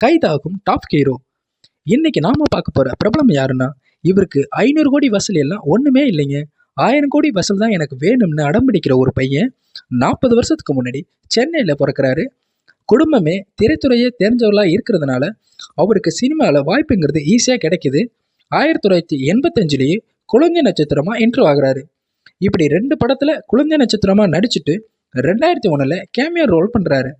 கைதாகும் top hero. இன்னைக்கு நாம பார்க்க போற பிரபலம் யாருன்னா இவருக்கு ஐநூறு கோடி வசூல் எல்லாம் ஒண்ணுமே இல்லைங்க. ஆயிரம் கோடி வசூல் தான் எனக்கு வேணும்னு அடம்பிடிக்கிற ஒரு பையன் நாற்பது வருஷத்துக்கு முன்னாடி சென்னையில் பிறக்கிறாரு. குடும்பமே திரைத்துறையே தெரிஞ்சவர்களாக இருக்கிறதுனால அவருக்கு சினிமாவில் வாய்ப்புங்கிறது ஈஸியாக கிடைக்குது. ஆயிரத்தி தொள்ளாயிரத்தி எண்பத்தஞ்சிலேயே குழந்தை நட்சத்திரமாக என்ட்ரு ஆகுறாரு இப்படி ரெண்டு படத்தில் குழந்தை நட்சத்திரமாக நடிச்சுட்டு ரெண்டாயிரத்தி ஒன்றில் கேமியா ரோல் பண்ணுறாரு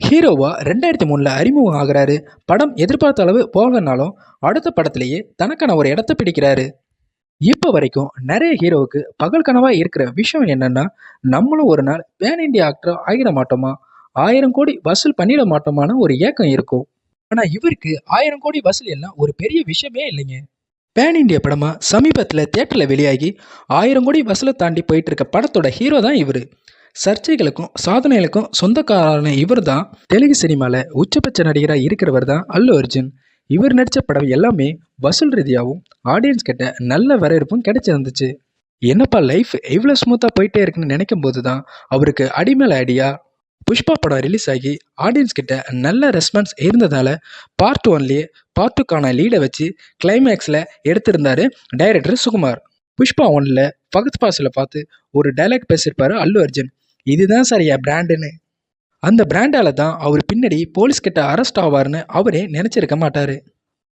ஹீரோவாக ரெண்டாயிரத்தி மூணில் அறிமுகம் ஆகுறாரு. படம் எதிர்பார்த்த அளவு போகலனாலும் அடுத்த படத்திலேயே தனக்கான ஒரு இடத்த பிடிக்கிறாரு. இப்போ வரைக்கும் நிறைய ஹீரோவுக்கு பகல் கனவாக இருக்கிற விஷயம் என்னன்னா நம்மளும் ஒரு நாள் பேன் இண்டியா ஆக்டர் ஆகிட மாட்டோமா? ஆயிரம் கோடி வசூல் பண்ணிட மாட்டோமான ஒரு ஏக்கம் இருக்கும். ஆனால் இவருக்கு ஆயிரம் கோடி வசூல் எல்லாம் ஒரு பெரிய விஷயமே இல்லைங்க. பேன் இண்டியா படமாக சமீபத்தில் தேட்டரில் வெளியாகி ஆயிரம் கோடி வசூலை தாண்டி போயிட்டு இருக்க படத்தோட ஹீரோ தான் இவர். சர்ச்சைகளுக்கும் சாதனைகளுக்கும் சொந்தக்காரன இவர் தான் தெலுங்கு சினிமாவில் உச்சபட்ச நடிகராக இருக்கிறவர் தான் அல்லு அர்ஜுன். இவர் நடித்த படம் எல்லாமே வசூல் ரீதியாகவும் ஆடியன்ஸ் கிட்ட நல்ல வரவேற்பும் கிடைச்சிருந்துச்சு. என்னப்பா லைஃப் எவ்வளோ ஸ்மூத்தாக போயிட்டே இருக்குன்னு நினைக்கும் போது தான் அவருக்கு அடிமேல ஐடியா புஷ்பா படம் ரிலீஸ் ஆகி ஆடியன்ஸ் கிட்ட நல்ல ரெஸ்பான்ஸ் இருந்ததால் பார்ட் ஒன்லேயே பார்ட் டூக்கான லீடை வச்சு கிளைமேக்ஸில் எடுத்திருந்தார் டைரக்டர் சுகுமார். புஷ்பா ஒன்ல ஃபகத் பாசில் பார்த்து ஒரு டைலாக் பேசியிருப்பார் அல்லு அர்ஜுன். இதுதான் சார் என் பிராண்டுன்னு அந்த பிராண்டால தான் அவர் பின்னாடி போலீஸ் கிட்ட அரெஸ்ட் ஆவார்னு அவரே நினச்சிருக்க மாட்டார்.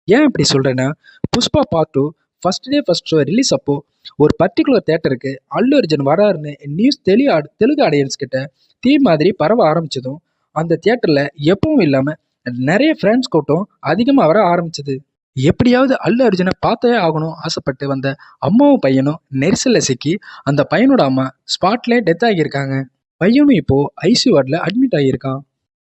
ஏன் இப்படி சொல்கிறேன்னா Pushpa part two first day first show release அப்போ ஒரு பர்டிகுலர் தேட்டருக்கு அல்லு அர்ஜுன் வராருன்னு நியூஸ் தெளி தெலுங்கு ஆடியன்ஸ் கிட்ட தீ மாதிரி பரவ ஆரம்பிச்சதும் அந்த தியேட்டரில் எப்பவும் இல்லாமல் நிறைய ஃப்ரெண்ட்ஸ் கூட்டம் அதிகமாக வர ஆரம்பிச்சது. எப்படியாவது அல்லு அர்ஜுனை பார்த்தே ஆகணும் ஆசைப்பட்டு வந்த அம்மாவும் பையனும் நெரிசலில் சிக்கி அந்த பையனோட அம்மா ஸ்பாட்லேயே டெத் ஆகியிருக்காங்க. பையனும் இப்போ ஐசியூ வார்டில் அட்மிட் ஆகியிருக்கான்.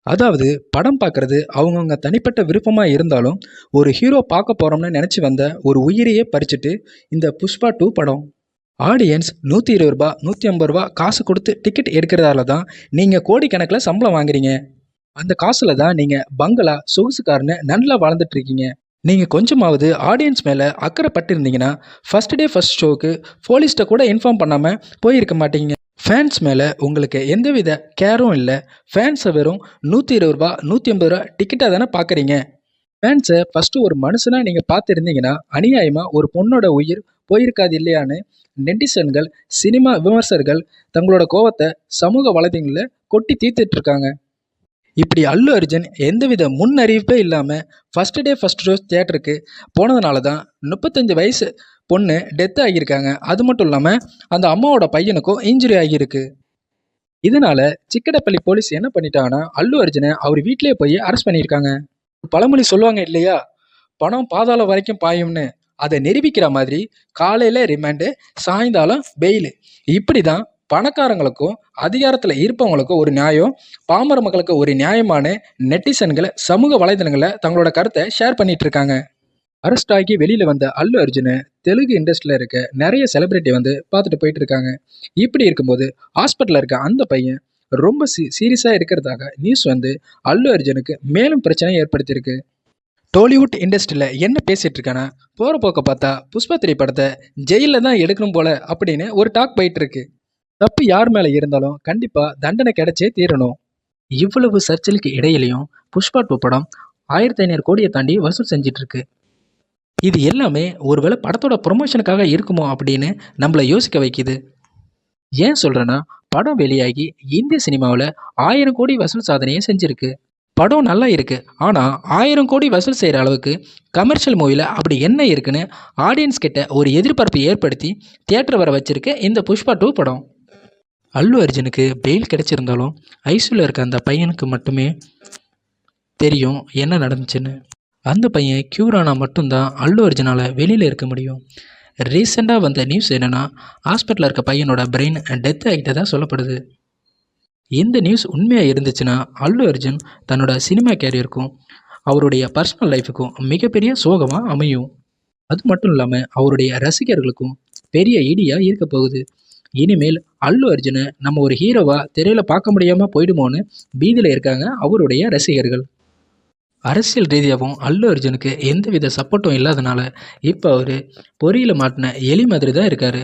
அதாவது படம் பார்க்கறது அவங்கவுங்க தனிப்பட்ட விருப்பமாக இருந்தாலும் ஒரு ஹீரோ பார்க்க போகிறோம்னு நினச்சி வந்த ஒரு உயிரையே பறிச்சுட்டு இந்த புஷ்பா டூ படம். ஆடியன்ஸ் நூற்றி இருபது ரூபா நூற்றி ஐம்பது ரூபா காசு கொடுத்து டிக்கெட் எடுக்கிறதால தான் நீங்கள் கோடிக்கணக்கில் சம்பளம் வாங்குறீங்க. அந்த காசில் தான் நீங்கள் பங்களா சொகுசுக்காரன்னு நல்லா வாழ்ந்துட்டு இருக்கீங்க நீங்கள் கொஞ்சமாவது ஆடியன்ஸ் மேலே அக்கறைப்பட்டு இருந்தீங்கன்னா டே ஃபர்ஸ்ட் ஷோவுக்கு போலீஸ்கிட்ட கூட இன்ஃபார்ம் பண்ணாமல் போயிருக்க மாட்டீங்க. ஃபேன்ஸ் மேலே உங்களுக்கு எந்தவித கேரும் இல்லை. ஃபேன்ஸை வெறும் நூற்றி இருபது ரூபா நூற்றி ஐம்பது ரூபா டிக்கெட்டாக தானே பார்க்குறீங்க. ஃபேன்ஸை ஃபஸ்ட்டு ஒரு மனுஷனாக நீங்கள் பார்த்துருந்தீங்கன்னா அநியாயமாக ஒரு பொண்ணோட உயிர் போயிருக்காது இல்லையான்னு நெட்டிசன்கள் சினிமா விமர்சகர்கள் தங்களோட கோவத்தை சமூக வலைதளங்களில் கொட்டி தீர்த்துட்ருக்காங்க இப்படி அல்லு அர்ஜுன் எந்தவித முன் அறிவிப்பே இல்லாமல் ஃபஸ்ட் டே ஃபஸ்ட் ஷோ தியேட்டருக்கு போனதுனால தான் முப்பத்தஞ்சு வயசு பொண்ணு டெத் ஆகியிருக்காங்க. அது மட்டும் இல்லாமல் அந்த அம்மாவோட பையனுக்கும் இன்ஜுரி ஆகியிருக்கு. இதனால சிக்கடப்பள்ளி போலீஸ் என்ன பண்ணிட்டாங்கன்னா அல்லு அர்ஜுனை அவர் வீட்டிலேயே போய் அரெஸ்ட் பண்ணியிருக்காங்க. பழமொழி சொல்லுவாங்க இல்லையா? பணம் பாதாளம் வரைக்கும் பாயும்னு. அதை நிரூபிக்கிற மாதிரி காலையில் ரிமாண்டு சாயந்தாலம் பெயிலு இப்படி தான் பணக்காரங்களுக்கும் அதிகாரத்தில் இருப்பவங்களுக்கும் ஒரு நியாயம் பாமர மக்களுக்கு ஒரு நியாயமான நெட்டிசன்களை சமூக வலைதளங்களில் தங்களோட கருத்தை ஷேர் பண்ணிட்டு இருக்காங்க. அரெஸ்ட் ஆகி வெளியில் வந்த அல்லு அர்ஜுனை தெலுங்கு இண்டஸ்ட்ரியில் இருக்க நிறைய செலிபிரிட்டி வந்து பார்த்துட்டு போயிட்டு இருக்காங்க. இப்படி இருக்கும்போது ஹாஸ்பிட்டலில் இருக்க அந்த பையன் ரொம்ப சீ சீரியஸாக இருக்கிறதாக நியூஸ் வந்து அல்லு அர்ஜுனுக்கு மேலும் பிரச்சனை ஏற்படுத்தியிருக்கு. டோலிவுட் இண்டஸ்ட்ரியில் என்ன பேசிகிட்டு இருக்கானா போகிற போக்க பார்த்தா புஷ்பா திரைப்படத்தை ஜெயிலில் தான் எடுக்கணும் போல அப்படின்னு ஒரு டாக் போயிட்டு இருக்கு. தப்பு யார் மேலே இருந்தாலும் கண்டிப்பாக தண்டனை கிடைச்சே தீரணும். இவ்வளவு சர்ச்சலுக்கு இடையிலையும் புஷ்பா டூ படம் ஆயிரத்தி ஐநூறு கோடியை தாண்டி வசூல் செஞ்சிட்டு இருக்கு இது எல்லாமே ஒருவேளை படத்தோட ப்ரொமோஷனுக்காக இருக்குமோ அப்படின்னு நம்மளை யோசிக்க வைக்குது. ஏன் சொல்கிறேன்னா படம் வெளியாகி இந்திய சினிமாவில் ஆயிரம் கோடி வசூல் சாதனையை செஞ்சுருக்கு. படம் நல்லா இருக்குது ஆனால் ஆயிரம் கோடி வசூல் செய்கிற அளவுக்கு கமர்ஷியல் மூவியில் அப்படி என்ன இருக்குன்னு ஆடியன்ஸ் கிட்ட ஒரு எதிர்பார்ப்பை ஏற்படுத்தி தியேட்டர் வர வச்சிருக்கு இந்த புஷ்பா டூ படம். அல்லு அர்ஜுனுக்கு பெயில் கிடைச்சிருந்தாலும் ஐசியூவில் இருக்க அந்த பையனுக்கு மட்டுமே தெரியும் என்ன நடந்துச்சுன்னு. அந்த பையன் க்யூர் ஆனால் மட்டும்தான் அல்லு அர்ஜுனால் வெளியில் இருக்க முடியும். ரீசெண்டாக வந்த நியூஸ் என்னென்னா ஹாஸ்பிட்டலில் இருக்க பையனோட பிரெயின் டெத் ஆகிட்டதாக சொல்லப்படுது. இந்த நியூஸ் உண்மையாக இருந்துச்சுன்னா அல்லு அர்ஜுன் தன்னோட சினிமா கேரியருக்கும் அவருடைய பர்சனல் லைஃபுக்கும் மிகப்பெரிய சோகமாக அமையும். அது மட்டும் இல்லாமல் அவருடைய ரசிகர்களுக்கும் பெரிய இடியாக இருக்க போகுது. இனிமேல் அல்லு அர்ஜுனை நம்ம ஒரு ஹீரோவாக திரையில் பார்க்க முடியாமல் போயிடுமோன்னு பீதியில் இருக்காங்க அவருடைய ரசிகர்கள். அரசியல் ரீதியாகவும் அல்லு அர்ஜுனுக்கு எந்தவித சப்போர்ட்டும் இல்லாதனால இப்போ அவர் பொறியில் மாட்டின எலி மாதிரி தான் இருக்கார்.